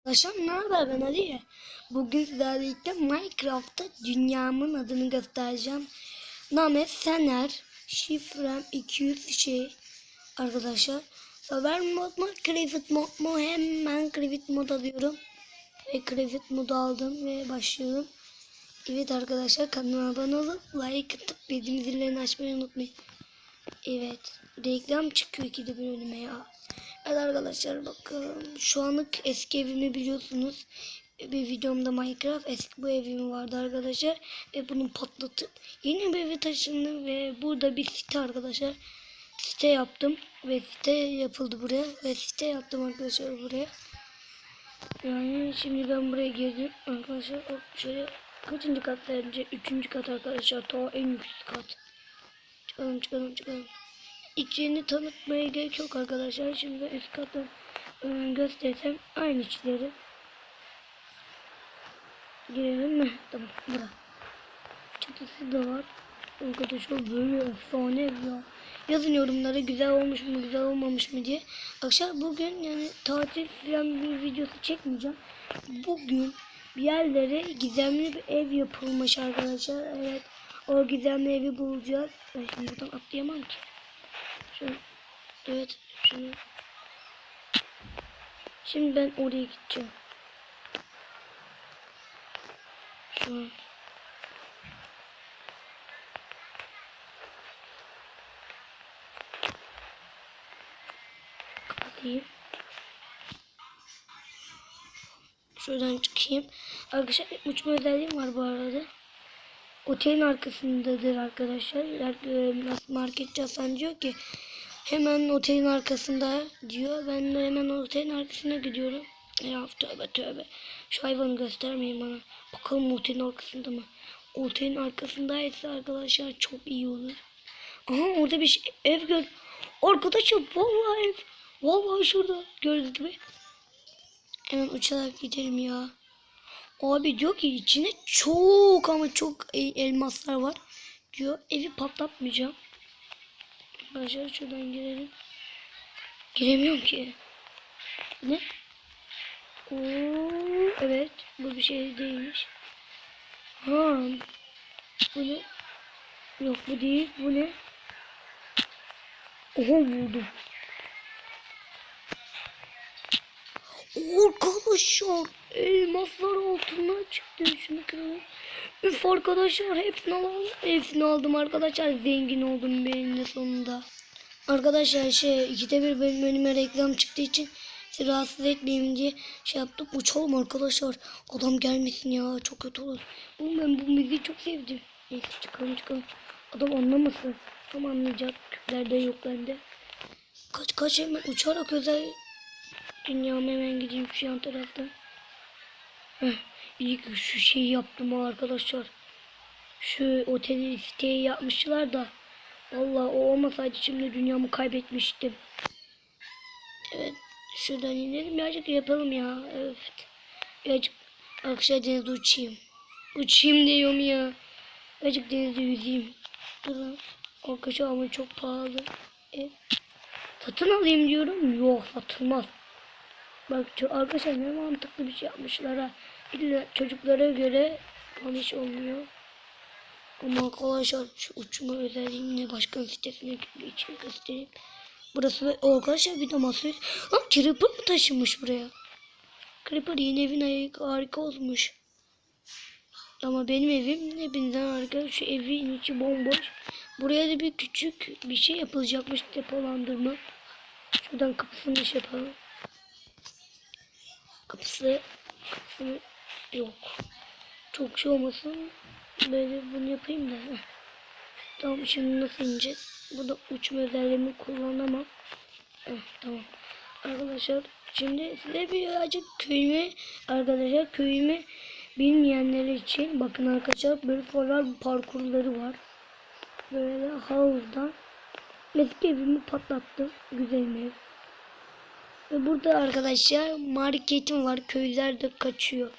Arkadaşlar ne haber ben Ali. Bugün sizlerle Minecraft'ta dünyamın adını göstereceğim. Namet Sener. Şifrem 200 şey. Arkadaşlar. Sever mod mu? Craft mod mu? Hemen Craft mod alıyorum. Ve Craft modu aldım ve başlıyorum. Evet arkadaşlar kanalıma abone olup like atıp bildirim zillerini açmayı unutmayın. Evet. Reklam çıkıyor ikide bir önüme ya. Evet arkadaşlar bakın şu anlık eski evimi biliyorsunuz. Bir videomda Minecraft eski bu evim vardı arkadaşlar. Ve bunu patlatıp yeni bir eve taşındım ve burada bir site arkadaşlar. Site yaptım ve site yapıldı buraya ve site yaptım arkadaşlar buraya. Yani şimdi ben buraya girdim arkadaşlar. Hop şöyle kaçıncı kat bence? Üçüncü kat arkadaşlar. Ta en yüksek kat. Çıkalım çıkalım çıkalım. İçini tanıtmaya gerek yok arkadaşlar. Şimdi üst kattan e, göstersem aynı içleri. Girelim mi? Tamam bura. Çatısı da var. Arkadaşlar böyle efsane ya. Yazın yorumlara güzel olmuş mu güzel olmamış mı diye. Arkadaşlar bugün yani tatil falan bir videosu çekmeyeceğim. Bugün bir yerlere gizemli bir ev yapılmış arkadaşlar. Evet. O gizemli evi bulacağız. Ben şimdi buradan atlayamam ki. Şunu, evet şunu. Şimdi ben oraya gideceğim. Şu an. Kapatayım. Şuradan çıkayım. Arkadaşlar uçma özelliğim var bu arada. Otelin arkasındadır arkadaşlar. Nasıl marketçi Hasan diyor ki hemen otelin arkasında diyor. Ben de hemen otelin arkasına gidiyorum. Ya tövbe tövbe. Şu hayvanı göstermeyin bana. Bakalım otelin arkasında mı? Otelin arkasındaysa arkadaşlar çok iyi olur. Aha orada bir şey, ev gör. Arkadaşlar vallahi ev. Vallahi şurada gördünüz gibi. Hemen uçarak gidelim ya. Abi diyor ki içine çok ama çok el- elmaslar var. Diyor evi patlatmayacağım. Arkadaşlar şuradan girelim. Giremiyorum ki. Ne? Oo, evet bu bir şey değilmiş. Ha. Bu ne? Yok bu değil. Bu ne? Oha vurdum. Arkadaşlar elmaslar altından çıktı. Şunu kıralım. Üf arkadaşlar hepsini alalım. Hepsini aldım arkadaşlar. Zengin oldum benim de sonunda. Arkadaşlar şey ikide bir benim önüme reklam çıktığı için sizi rahatsız etmeyeyim diye şey yaptım. Uçalım arkadaşlar. Adam gelmesin ya çok kötü olur. Oğlum ben bu müziği çok sevdim. Neyse çıkalım çıkalım. Adam anlamasın. Tam anlayacak. Küfler de yok bende. Kaç kaç hemen uçarak özel Dünyama hemen gideyim şu yan tarafta. Heh, şu şeyi yaptım arkadaşlar. Şu oteli siteyi yapmışlar da. Vallahi o olmasaydı şimdi dünyamı kaybetmiştim. Evet. Şuradan inelim. Birazcık yapalım ya. Evet. Birazcık arkadaşlar denizde uçayım. Uçayım diyorum ya. Birazcık denizde yüzeyim. Dur Arkadaşlar ama çok pahalı. Evet. Satın alayım diyorum. Yok satılmaz. Bak arkadaşlar ne mantıklı bir şey yapmışlar ha. Çocuklara göre yanlış olmuyor. Ama arkadaşlar şu uçma özelliğini başka sitesine için göstereyim. Burası ve o arkadaşlar bir de masayı. Ha Creeper mı taşınmış buraya? Creeper yeni evin ayı harika olmuş. Ama benim evim hepinizden harika. Şu evin içi bomboş. Buraya da bir küçük bir şey yapılacakmış depolandırma. Şuradan kapısını şey yapalım. Kapısı, kapısı yok. Çok şey olmasın. Böyle bunu yapayım da. Tamam şimdi nasıl ineceğiz? Burada uçma özelliğimi kullanamam. Heh, tamam. Arkadaşlar şimdi size birazcık köyümü arkadaşlar köyümü bilmeyenler için bakın arkadaşlar böyle falan parkurları var. Böyle havuzdan eski evimi patlattım. Güzel ev. Ve burada arkadaşlar marketim var. Köylüler de kaçıyor.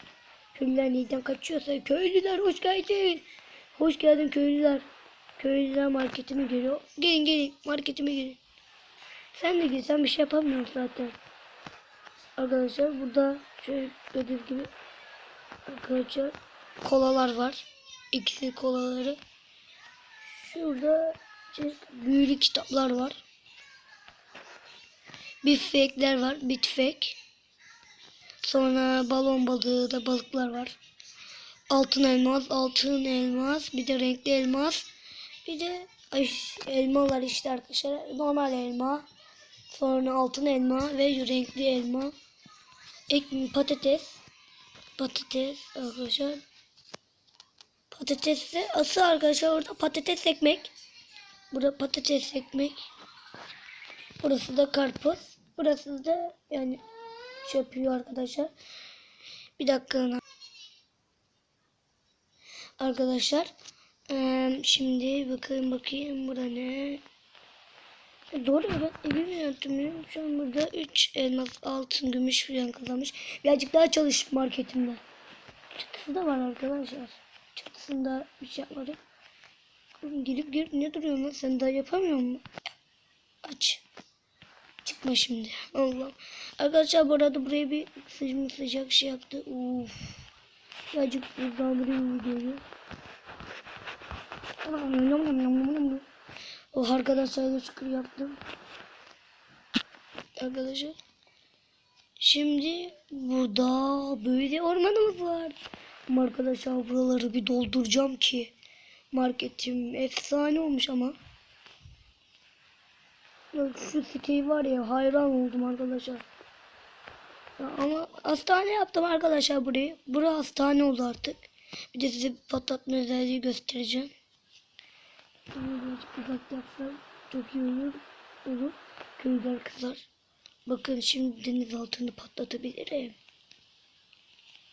Köylüler neyden kaçıyorsa köylüler hoş geldin. Hoş geldin köylüler. Köylüler marketime geliyor. Gelin gelin marketime gelin. Sen de gel sen bir şey yapamıyorsun zaten. Arkadaşlar burada şöyle gördüğünüz gibi arkadaşlar kolalar var. İkisi kolaları. Şurada büyülü kitaplar var. Bir tüfekler var. Bir tüfek. Sonra balon balığı da balıklar var. Altın elmas, altın elmas, bir de renkli elmas. Bir de elmalar işte arkadaşlar. Normal elma. Sonra altın elma ve renkli elma. Ek, patates. Patates arkadaşlar. Patates de asıl arkadaşlar orada patates ekmek. Burada patates ekmek. Burası da karpuz. Burası da yani şey yapıyor arkadaşlar. Bir dakika. Arkadaşlar şimdi bakayım bakayım burada ne? E, Doğru ben evimi yönetmiyorum. Şu an burada 3 elmas, altın, gümüş falan kazanmış. Birazcık daha çalış marketimde. Çatısı da var arkadaşlar. Çatısında bir şey yapmadım. Girip girip ne duruyorsun lan? Sen daha yapamıyor musun? Aç. Çıkma şimdi. Allah. Arkadaşlar bu arada buraya bir sıcak sıcak şey yaptı. Uf. Birazcık hızlandırayım videoyu. Oh arkadaşlar da şükür yaptım. Arkadaşlar. Şimdi burada böyle ormanımız var. Ama arkadaşlar buraları bir dolduracağım ki. Marketim efsane olmuş ama. Şu siteyi var ya hayran oldum arkadaşlar. Ya ama hastane yaptım arkadaşlar burayı. Bura hastane oldu artık. Bir de size patlatma özelliği göstereceğim. Uzak yapsam çok iyi olur. Olur. Köyler kızar. Bakın şimdi deniz altını patlatabilirim.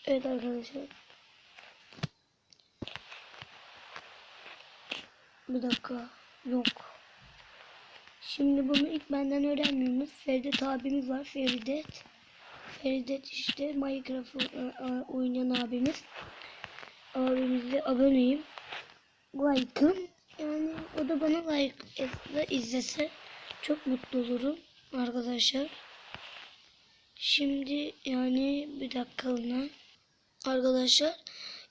Evet arkadaşlar. Bir dakika. Yok. Şimdi bunu ilk benden öğrenmiyorsunuz. Feridet abimiz var. Feridet. Feridet işte Minecraft e, e, oynayan abimiz. Abimizle aboneyim. Like'ım. Yani o da bana like etse, izlese çok mutlu olurum arkadaşlar. Şimdi yani bir dakikalığına arkadaşlar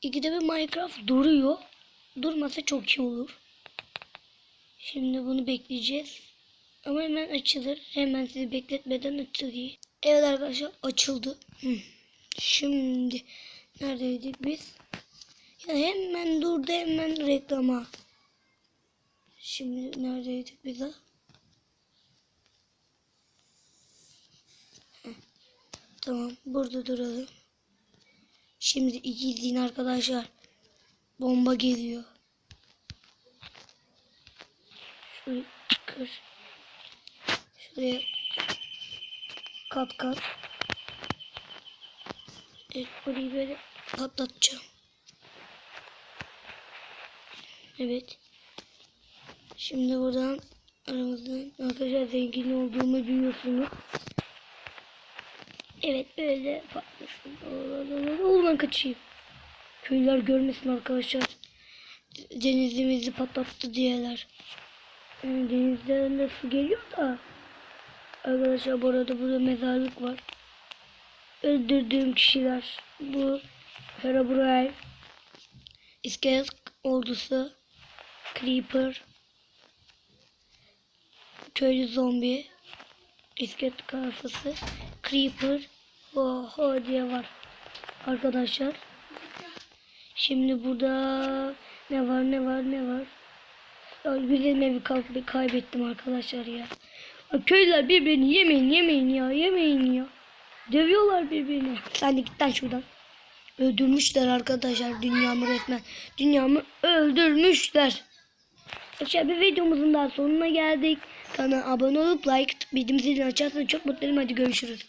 ikide bir Minecraft duruyor. Durmasa çok iyi olur. Şimdi bunu bekleyeceğiz. Ama hemen açılır. Hemen sizi bekletmeden açılıyor. Evet arkadaşlar açıldı. Şimdi neredeydik biz? Ya hemen durdu hemen reklama. Şimdi neredeydik biz? Heh. Tamam burada duralım. Şimdi izleyin arkadaşlar. Bomba geliyor. Şurayı kır. Şuraya kat kat. Evet burayı böyle patlatacağım. Evet. Şimdi buradan aramızdan arkadaşlar zengin olduğumu biliyorsunuz. Evet böyle patlasın. Oğlan kaçayım. Köyler görmesin arkadaşlar. Denizimizi patlattı diyeler. Yani denizden de su geliyor da. Arkadaşlar bu arada burada mezarlık var. Öldürdüğüm kişiler. Bu Herobrine. İskelet ordusu. Creeper. Köylü zombi. İskelet kafası. Creeper. Oho diye var. Arkadaşlar. Şimdi burada ne var ne var ne var. Ya güzel evi kay- kaybettim arkadaşlar ya. Köylüler birbirini yemeyin yemeyin ya yemeyin ya. Dövüyorlar birbirini. Sen git lan şuradan. Öldürmüşler arkadaşlar dünyamı resmen. Dünyamı öldürmüşler. Arkadaşlar bir videomuzun daha sonuna geldik. Kanala abone olup like atıp bildirim zilini açarsanız çok mutlu olurum. Hadi görüşürüz.